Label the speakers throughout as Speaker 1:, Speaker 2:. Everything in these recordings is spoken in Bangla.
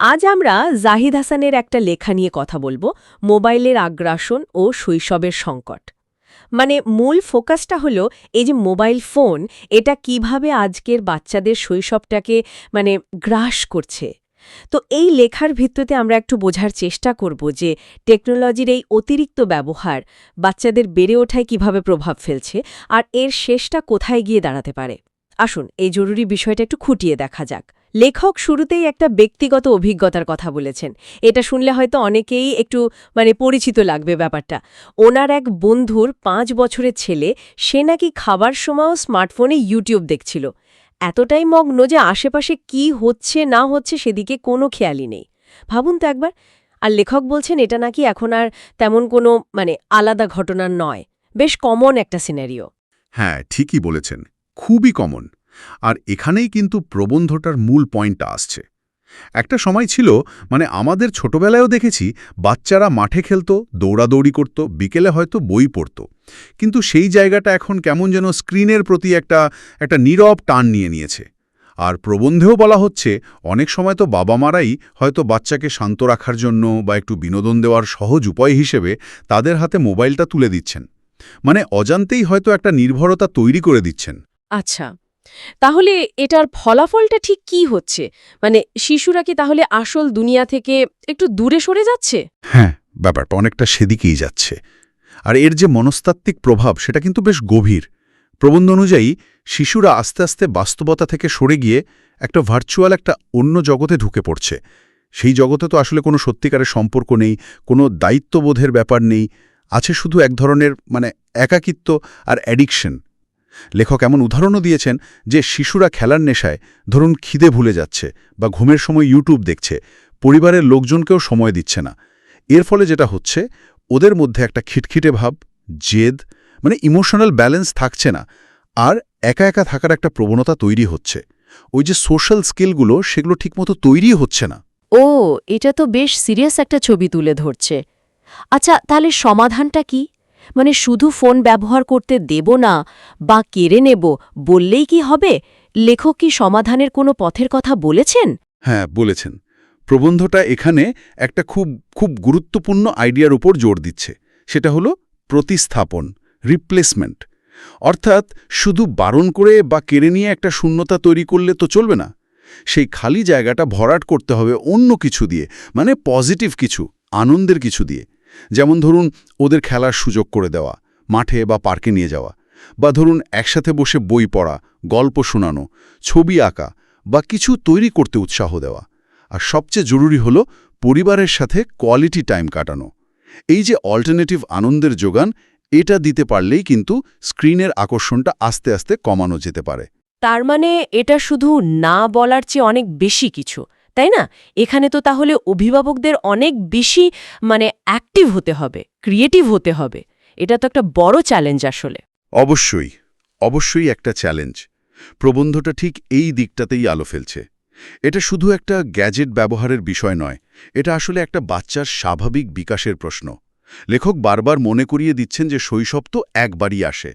Speaker 1: আজ আমরা জাহিদ হাসানের একটা লেখা নিয়ে কথা বলব, মোবাইলের আগ্রাসন ও শৈশবের সংকট। মানে মূল ফোকাসটা হলো এই যে মোবাইল ফোন, এটা কীভাবে আজকের বাচ্চাদের শৈশবটাকে মানে গ্রাস করছে। তো এই লেখার ভিত্তিতে আমরা একটু বোঝার চেষ্টা করব যে টেকনোলজির এই অতিরিক্ত ব্যবহার বাচ্চাদের বেড়ে ওঠায় কীভাবে প্রভাব ফেলছে আর এর শেষটা কোথায় গিয়ে দাঁড়াতে পারে। আসুন, এই জরুরি বিষয়টা একটু খুঁটিয়ে দেখা যাক। লেখক শুরুতেই একটা ব্যক্তিগত অভিজ্ঞতার কথা বলেছেন। এটা শুনলে হয়তো অনেকেই একটু মানে পরিচিত লাগবে ব্যাপারটা। ওনার এক বন্ধুর পাঁচ বছরের ছেলে, সে নাকি খাবার সময়ও স্মার্টফোনে ইউটিউব দেখছিল। এতটাই মগ্ন যে আশেপাশে কি হচ্ছে, না হচ্ছে সেদিকে কোনো খেয়ালই নেই। ভাবুন তো একবার, আর লেখক বলছেন এটা নাকি এখন আর তেমন কোনো মানে আলাদা ঘটনা নয়। বেশ কমন একটা সিনারিও
Speaker 2: হ্যাঁ ঠিকই বলেছেন। খুবই কমন আর এখানেই কিন্তু প্রবন্ধটার মূল পয়েন্টটা আসছে। একটা সময় ছিল মানে আমাদের ছোটবেলায়ও দেখেছি, বাচ্চারা মাঠে খেলতো, দৌড়াদৌড়ি করত, বিকেলে হয়তো বই পড়ত। কিন্তু সেই জায়গাটা এখন কেমন যেন স্ক্রিনের প্রতি একটা একটা নীরব টান নিয়ে নিয়েছে। আর প্রবন্ধেও বলা হচ্ছে, অনেক সময় তো বাবা মারাই হয়তো বাচ্চাকে শান্ত রাখার জন্য বা একটু বিনোদন দেওয়ার সহজ উপায় হিসেবে তাদের হাতে মোবাইলটা তুলে দিচ্ছেন। মানে অজান্তেই হয়তো একটা নির্ভরতা তৈরি করে দিচ্ছেন।
Speaker 1: আচ্ছা। তাহলে এটার ফলাফলটা ঠিক কি হচ্ছে? মানে শিশুরা কি তাহলে আসল দুনিয়া থেকে একটু দূরে সরে যাচ্ছে?
Speaker 2: হ্যাঁ ব্যাপারটা অনেকটা সেদিকেই যাচ্ছে। আর এর যে মনস্তাত্ত্বিক প্রভাব, সেটা কিন্তু বেশ গভীর। প্রবন্ধ অনুযায়ী, শিশুরা আস্তে আস্তে বাস্তবতা থেকে সরে গিয়ে একটা ভার্চুয়াল একটা অন্য জগতে ঢুকে পড়ছে। সেই জগতে তো আসলে কোনো সত্যিকারের সম্পর্ক নেই, কোনো দায়িত্ববোধের ব্যাপার নেই। আছে শুধু এক ধরনের মানে একাকিত্ব আর অ্যাডিকশন লেখক এমন উদাহরণও দিয়েছেন যে শিশুরা খেলার নেশায়, ধরুন খিদে ভুলে যাচ্ছে বা ঘুমের সময় ইউটিউব দেখছে, পরিবারের লোকজনকেও সময় দিচ্ছে না। এর ফলে যেটা হচ্ছে, ওদের মধ্যে একটা খিটখিটে ভাব, জেদ মানে ইমোশনাল ব্যালেন্স থাকছে না, আর একা একা থাকার একটা প্রবণতা তৈরি হচ্ছে। ওই যে সোশ্যাল স্কিলগুলো, সেগুলো ঠিকমতো তৈরি হচ্ছে না।
Speaker 3: ও, এটা তো বেশ সিরিয়াস একটা ছবি তুলে ধরছে। আচ্ছা তাহলে সমাধানটা কি? মানে শুধু ফোন ব্যবহার করতে দেব না, বা কেড়ে নেব বললেই কি হবে? লেখক কি সমাধানের কোনো পথের কথা বলেছেন?
Speaker 2: হ্যাঁ বলেছেন। প্রবন্ধটা এখানে একটা খুব খুব গুরুত্বপূর্ণ আইডিয়ার উপর জোর দিচ্ছে। সেটা হলো প্রতিস্থাপন রিপ্লেসমেন্ট অর্থাৎ শুধু বারণ করে বা কেড়ে নিয়ে একটা শূন্যতা তৈরি করলে তো চলবে না। সেই খালি জায়গাটা ভরাট করতে হবে অন্য কিছু দিয়ে মানে পজিটিভ কিছু, আনন্দের কিছু দিয়ে। যেমন ধরুন ওদের খেলার সুযোগ করে দেওয়া, মাঠে বা পার্কে নিয়ে যাওয়া, বা ধরুন একসাথে বসে বই পড়া, গল্প শোনানো, ছবি আঁকা, বা কিছু তৈরি করতে উৎসাহ দেওয়া। আর সবচেয়ে জরুরি হলো পরিবারের সাথে কোয়ালিটি টাইম কাটানো। এই যে অল্টারনেটিভ আনন্দের যোগান, এটা দিতে পারলেই কিন্তু স্ক্রিনের আকর্ষণটা আস্তে আস্তে কমানো যেতে পারে।
Speaker 1: তার মানে এটা শুধু না বলার চেয়ে অনেক বেশি কিছু। তাই না? এখানে তো তাহলে অভিভাবকদের অনেক বেশি মানে অ্যাক্টিভ হতে হবে ক্রিয়েটিভ হতে হবে। এটা তো একটা বড় চ্যালেঞ্জ আসলে।
Speaker 2: অবশ্যই অবশ্যই একটা চ্যালেঞ্জ প্রবন্ধটা ঠিক এই দিকটাতেই আলো ফেলছে। এটা শুধু একটা গ্যাজেট ব্যবহারের বিষয় নয়, এটা আসলে একটা বাচ্চার স্বাভাবিক বিকাশের প্রশ্ন। লেখক বারবার মনে করিয়ে দিচ্ছেন যে শৈশব তো একবারই আসে।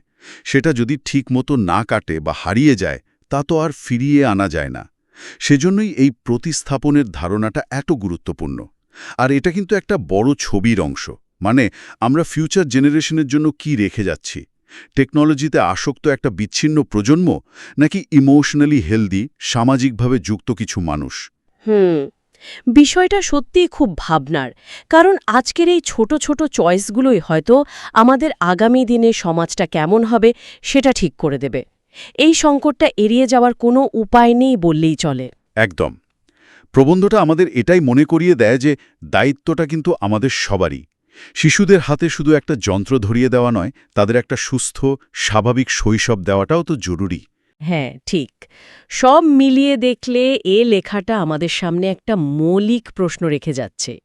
Speaker 2: সেটা যদি ঠিকমতো না কাটে বা হারিয়ে যায়, তা তো আর ফিরিয়ে আনা যায় না। সেজন্যই এই প্রতিস্থাপনের ধারণাটা এত গুরুত্বপূর্ণ। আর এটা কিন্তু একটা বড় ছবির অংশ। মানে আমরা ফিউচার জেনারেশনের জন্য কি রেখে যাচ্ছি? টেকনোলজিতে আসক্ত একটা বিচ্ছিন্ন প্রজন্ম নাকি ইমোশনালি হেলদি সামাজিকভাবে যুক্ত কিছু মানুষ?
Speaker 1: হুম, বিষয়টা সত্যিই খুব ভাবনার। কারণ আজকের এই ছোট ছোট চয়েসগুলোই হয়তো আমাদের আগামী দিনে সমাজটা কেমন হবে সেটা ঠিক করে দেবে। এই সংকটটা এড়িয়ে যাওয়ার কোনো উপায় নেই বললেই চলে।
Speaker 2: একদম। প্রবন্ধটা আমাদের এটাই মনে করিয়ে দেয় যে দায়িত্বটা কিন্তু আমাদের সবারই। শিশুদের হাতে শুধু একটা যন্ত্র ধরিয়ে দেওয়া নয় তাদের একটা সুস্থ স্বাভাবিক শৈশব দেওয়াটাও তো জরুরি।
Speaker 1: হ্যাঁ ঠিক। সব মিলিয়ে দেখলে এ লেখাটা আমাদের সামনে একটা মৌলিক প্রশ্ন রেখে যাচ্ছে।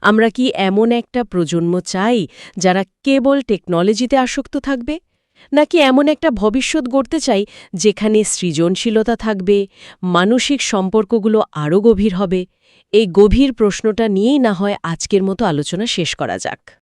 Speaker 1: আমরা কি এমন একটা প্রজন্ম চাই যারা কেবল টেকনোলজিতে আসক্ত থাকবে? নাকি এমন একটা ভবিষ্যৎ গড়তে চাই যেখানে সৃজনশীলতা থাকবে, মানসিক সম্পর্কগুলো আরও গভীর হবে? এই গভীর প্রশ্নটা নিয়েই না হয় আজকের মতো আলোচনা শেষ করা যাক।